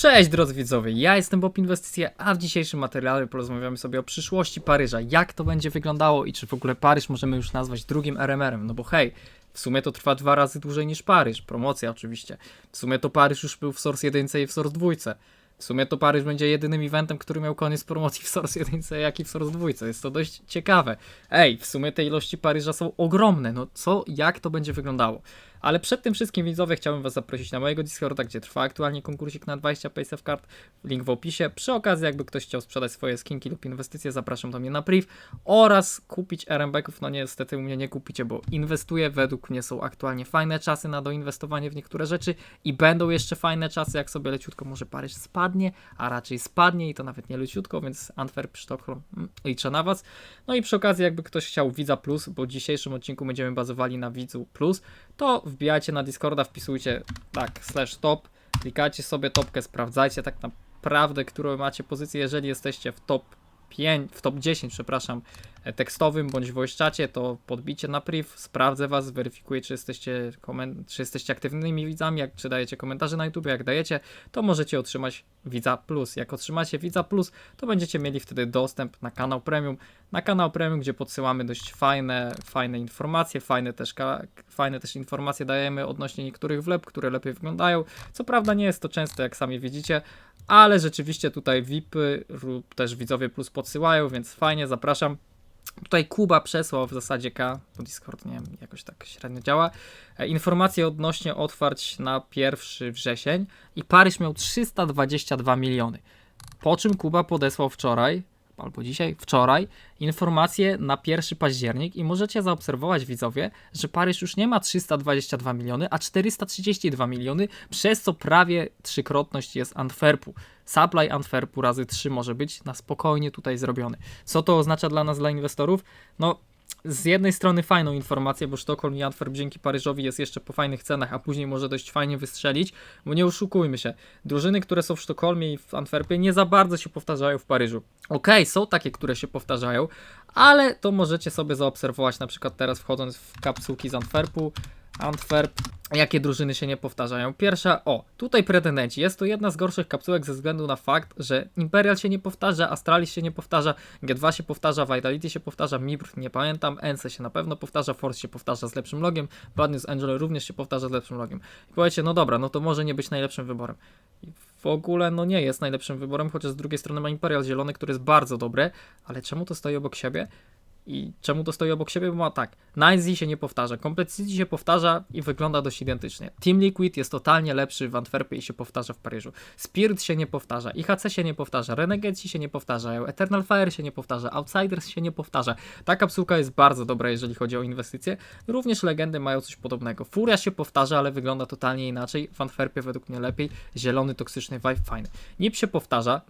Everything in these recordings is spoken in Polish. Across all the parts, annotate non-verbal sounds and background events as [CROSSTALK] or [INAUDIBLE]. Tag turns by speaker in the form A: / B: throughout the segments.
A: Cześć drodzy widzowie, ja jestem Bob Inwestycje, a w dzisiejszym materiale porozmawiamy sobie o przyszłości Paryża, jak to będzie wyglądało i czy w ogóle Paryż możemy już nazwać drugim RMR-em, no bo hej, w sumie to trwa dwa razy dłużej niż Paryż, promocja oczywiście, w sumie to Paryż już był w Source 1 i w Source 2, w sumie to Paryż będzie jedynym eventem, który miał koniec promocji w Source 1 jak i w Source 2, jest to dość ciekawe. Ej, w sumie te ilości Paryża są ogromne, no co, jak to będzie wyglądało? Ale przed tym wszystkim widzowie chciałbym Was zaprosić na mojego Discorda, gdzie trwa aktualnie konkursik na 20 PaySafe Card. Link w opisie. Przy okazji, jakby ktoś chciał sprzedać swoje skinki lub inwestycje, zapraszam do mnie na priv oraz kupić RMB-ków. No niestety u mnie nie kupicie, bo inwestuję. Według mnie są aktualnie fajne czasy na doinwestowanie w niektóre rzeczy i będą jeszcze fajne czasy, jak sobie leciutko może Paryż spadnie, a raczej spadnie i to nawet nie leciutko, więc Antwerp, Sztokholm, mm, liczę na Was. No i przy okazji, jakby ktoś chciał Widza Plus, bo w dzisiejszym odcinku będziemy bazowali na Widzu Plus, to wbijajcie na Discorda, wpisujcie tak, slash top, klikacie sobie topkę, sprawdzajcie tak naprawdę, którą macie pozycję, jeżeli jesteście w top 5, w top 10, przepraszam, e, tekstowym bądź voice to podbicie na priv, sprawdzę was, weryfikuję, czy jesteście, czy jesteście aktywnymi widzami, jak, czy dajecie komentarze na YouTube, jak dajecie, to możecie otrzymać widza plus. Jak otrzymacie widza plus, to będziecie mieli wtedy dostęp na kanał premium, na kanał premium, gdzie podsyłamy dość fajne, fajne informacje, fajne też, fajne też informacje dajemy odnośnie niektórych wleb, które lepiej wyglądają. Co prawda nie jest to często, jak sami widzicie, ale rzeczywiście tutaj VIPy lub też widzowie plus podsyłają, więc fajnie, zapraszam. Tutaj Kuba przesłał w zasadzie K, bo Discord nie wiem, jakoś tak średnio działa. E, informacje odnośnie otwarć na 1 wrzesień i Paryż miał 322 miliony. Po czym Kuba podesłał wczoraj, albo dzisiaj, wczoraj, informacje na 1 październik i możecie zaobserwować widzowie, że Paryż już nie ma 322 miliony, a 432 miliony, przez co prawie trzykrotność jest Antwerpu. Supply Antwerpu razy 3 może być na spokojnie tutaj zrobiony. Co to oznacza dla nas, dla inwestorów? No, z jednej strony fajną informację, bo Sztokholm i Antwerp dzięki Paryżowi jest jeszcze po fajnych cenach, a później może dość fajnie wystrzelić, bo nie oszukujmy się, drużyny, które są w Sztokholmie i w Antwerpie nie za bardzo się powtarzają w Paryżu. Okej, okay, są takie, które się powtarzają, ale to możecie sobie zaobserwować na przykład teraz wchodząc w kapsułki z Antwerpu, Antwerp, jakie drużyny się nie powtarzają. Pierwsza, o, tutaj pretendenci. Jest to jedna z gorszych kapsułek ze względu na fakt, że Imperial się nie powtarza, Astralis się nie powtarza, G2 się powtarza, Vitality się powtarza, Mibr nie pamiętam, Ence się na pewno powtarza, Force się powtarza z lepszym logiem, Bad News Angel również się powtarza z lepszym logiem. I powiecie, no dobra, no to może nie być najlepszym wyborem. I w ogóle no nie jest najlepszym wyborem, chociaż z drugiej strony ma Imperial zielony, który jest bardzo dobry, ale czemu to stoi obok siebie? I czemu to stoi obok siebie? Bo ma tak, Nice się nie powtarza, Complexity się powtarza i wygląda dość identycznie. Team Liquid jest totalnie lepszy w Antwerpie i się powtarza w Paryżu. Spirit się nie powtarza, IHC się nie powtarza, Renegade się nie powtarzają, Eternal Fire się nie powtarza, Outsiders się nie powtarza. Ta kapsułka jest bardzo dobra, jeżeli chodzi o inwestycje. Również legendy mają coś podobnego. Furia się powtarza, ale wygląda totalnie inaczej. W Antwerpie według mnie lepiej. Zielony, toksyczny vibe, fajny. Nip się powtarza,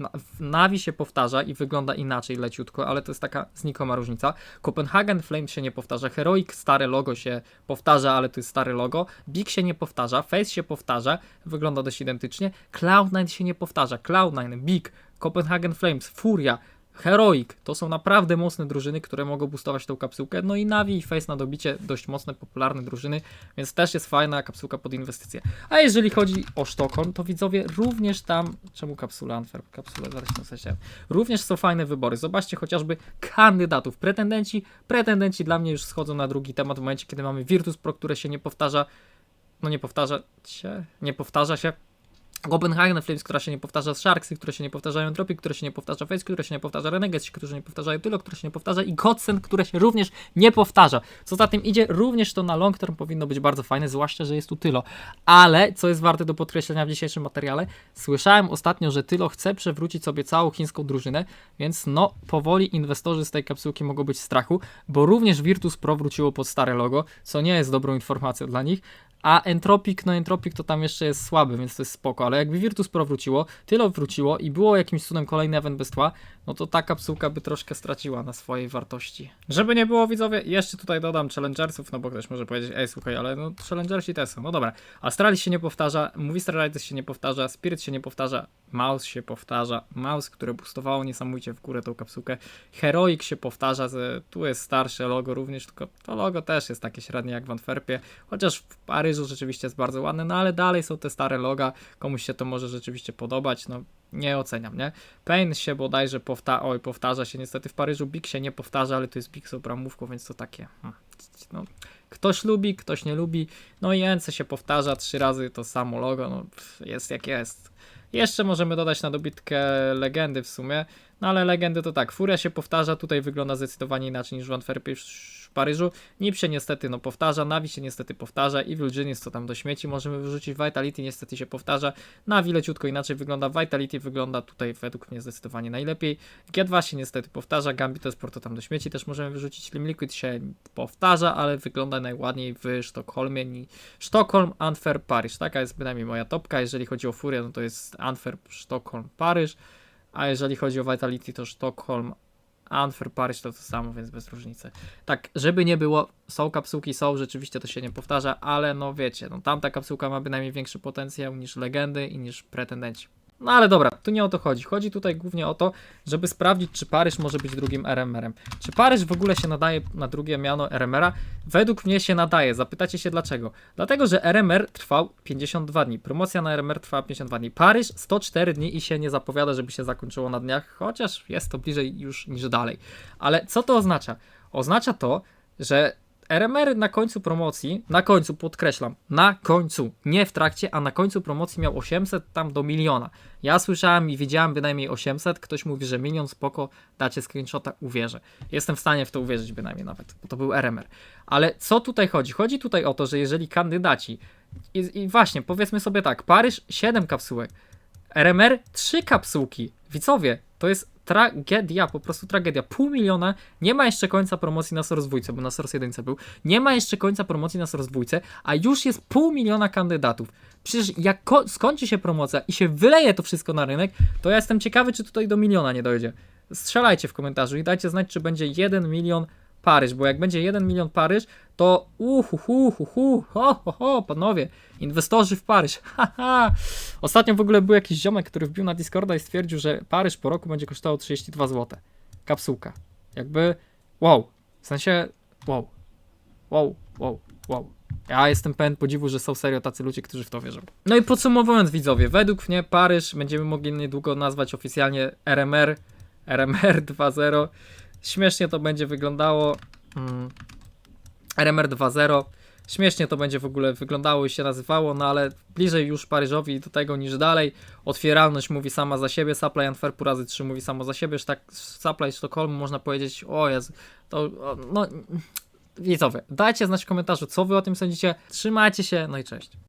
A: Navi się powtarza i wygląda inaczej leciutko, ale to jest taka znikoma różnica. Copenhagen Flame się nie powtarza, Heroic stare logo się powtarza, ale to jest stare logo. Big się nie powtarza, Face się powtarza, wygląda dość identycznie. Cloud9 się nie powtarza, Cloud9, Big, Copenhagen Flames, Furia, Heroic to są naprawdę mocne drużyny, które mogą boostować tą kapsułkę. No i Navi i Face na dobicie dość mocne, popularne drużyny, więc też jest fajna kapsułka pod inwestycje. A jeżeli chodzi o Sztokholm, to widzowie również tam. Czemu kapsula Antwerp? Kapsule zaraz się. Również są fajne wybory. Zobaczcie chociażby kandydatów. Pretendenci, pretendenci dla mnie już schodzą na drugi temat w momencie, kiedy mamy Virtus Pro, które się nie powtarza. No nie powtarza się, nie powtarza się Copenhagen Flames, która się nie powtarza, Sharksy, które się nie powtarzają, Tropic, które się nie powtarza, Face, które się nie powtarza, Renegades, które się nie powtarzają, Tylo, które się nie powtarza i Godsend, które się również nie powtarza. Co za tym idzie, również to na long term powinno być bardzo fajne, zwłaszcza, że jest tu Tylo. Ale, co jest warte do podkreślenia w dzisiejszym materiale, słyszałem ostatnio, że Tylo chce przewrócić sobie całą chińską drużynę, więc no, powoli inwestorzy z tej kapsułki mogą być w strachu, bo również Virtus Pro wróciło pod stare logo, co nie jest dobrą informacją dla nich, a Entropic, no Entropic to tam jeszcze jest słaby, więc to jest spoko, ale jakby Virtus Pro wróciło, Tylo wróciło i było jakimś cudem kolejny event bez tła, no to ta kapsułka by troszkę straciła na swojej wartości. Żeby nie było widzowie, jeszcze tutaj dodam Challengersów, no bo ktoś może powiedzieć, ej słuchaj, ale no Challengersi też są, no dobra. Astralis się nie powtarza, Movistar Riders się nie powtarza, Spirit się nie powtarza, Maus się powtarza. Maus, które boostowało niesamowicie w górę tą kapsułkę. Heroic się powtarza. Tu jest starsze logo również, tylko to logo też jest takie średnie jak w Antwerpie. Chociaż w Paryżu rzeczywiście jest bardzo ładne, no ale dalej są te stare loga. Komuś się to może rzeczywiście podobać. No nie oceniam, nie? Pain się bodajże powtarza, oj, powtarza się niestety w Paryżu, Big się nie powtarza, ale to jest Big z obramówką, więc to takie, hmm, no, ktoś lubi, ktoś nie lubi, no i NC się powtarza trzy razy to samo logo, no jest jak jest. Jeszcze możemy dodać na dobitkę legendy w sumie, no ale legendy to tak, Furia się powtarza, tutaj wygląda zdecydowanie inaczej niż w Antwerpie Paryżu, Nip się niestety no powtarza, Navi się niestety powtarza, Evil Genius co tam do śmieci możemy wyrzucić, Vitality niestety się powtarza, Navi leciutko inaczej wygląda, Vitality wygląda tutaj według mnie zdecydowanie najlepiej, G2 się niestety powtarza, Gambit to Sport to tam do śmieci też możemy wyrzucić, Lim Liquid się powtarza, ale wygląda najładniej w Sztokholmie, Sztokholm, Antwerp, Paryż, taka jest bynajmniej moja topka, jeżeli chodzi o Furię, no to jest Antwerp, Sztokholm, Paryż, a jeżeli chodzi o Vitality to Sztokholm, Antwerp, Paryż to to samo, więc bez różnicy. Tak, żeby nie było, są kapsułki, są, rzeczywiście to się nie powtarza, ale no wiecie, no tamta kapsułka ma bynajmniej większy potencjał niż legendy i niż pretendenci. No ale dobra, tu nie o to chodzi. Chodzi tutaj głównie o to, żeby sprawdzić, czy Paryż może być drugim RMR-em. Czy Paryż w ogóle się nadaje na drugie miano RMR-a? Według mnie się nadaje. Zapytacie się dlaczego? Dlatego, że RMR trwał 52 dni. Promocja na RMR trwała 52 dni. Paryż 104 dni i się nie zapowiada, żeby się zakończyło na dniach, chociaż jest to bliżej już niż dalej. Ale co to oznacza? Oznacza to, że RMR na końcu promocji, na końcu podkreślam, na końcu, nie w trakcie, a na końcu promocji miał 800 tam do miliona. Ja słyszałem i widziałem bynajmniej 800, ktoś mówi, że milion spoko, dacie screenshota, uwierzę. Jestem w stanie w to uwierzyć bynajmniej nawet, bo to był RMR. Ale co tutaj chodzi? Chodzi tutaj o to, że jeżeli kandydaci, i, i właśnie powiedzmy sobie tak, Paryż 7 kapsułek, RMR 3 kapsułki, widzowie, to jest tragedia, po prostu tragedia. Pół miliona, nie ma jeszcze końca promocji na Source 2, bo na Source 1 był, nie ma jeszcze końca promocji na Source 2, a już jest pół miliona kandydatów. Przecież jak ko- skończy się promocja i się wyleje to wszystko na rynek, to ja jestem ciekawy, czy tutaj do miliona nie dojdzie. Strzelajcie w komentarzu i dajcie znać, czy będzie 1 milion Paryż, bo jak będzie 1 milion Paryż, to uhuhu, hu, ho, ho, ho, panowie, inwestorzy w Paryż, [LAUGHS] haha. Ostatnio w ogóle był jakiś ziomek, który wbił na Discorda i stwierdził, że Paryż po roku będzie kosztował 32 zł. Kapsułka. Jakby, wow, w sensie, wow, wow, wow, wow. Ja jestem pełen podziwu, że są serio tacy ludzie, którzy w to wierzą. No i podsumowując widzowie, według mnie Paryż będziemy mogli niedługo nazwać oficjalnie RMR, RMR 2.0. Śmiesznie to będzie wyglądało. Mm. RMR 2.0. Śmiesznie to będzie w ogóle wyglądało i się nazywało, no ale bliżej już Paryżowi do tego niż dalej. Otwieralność mówi sama za siebie, Supply Antwerpu razy 3 mówi samo za siebie, tak Supply Sztokholmu można powiedzieć, o Jezu, to no widzowie, dajcie znać w komentarzu, co wy o tym sądzicie. Trzymajcie się, no i cześć.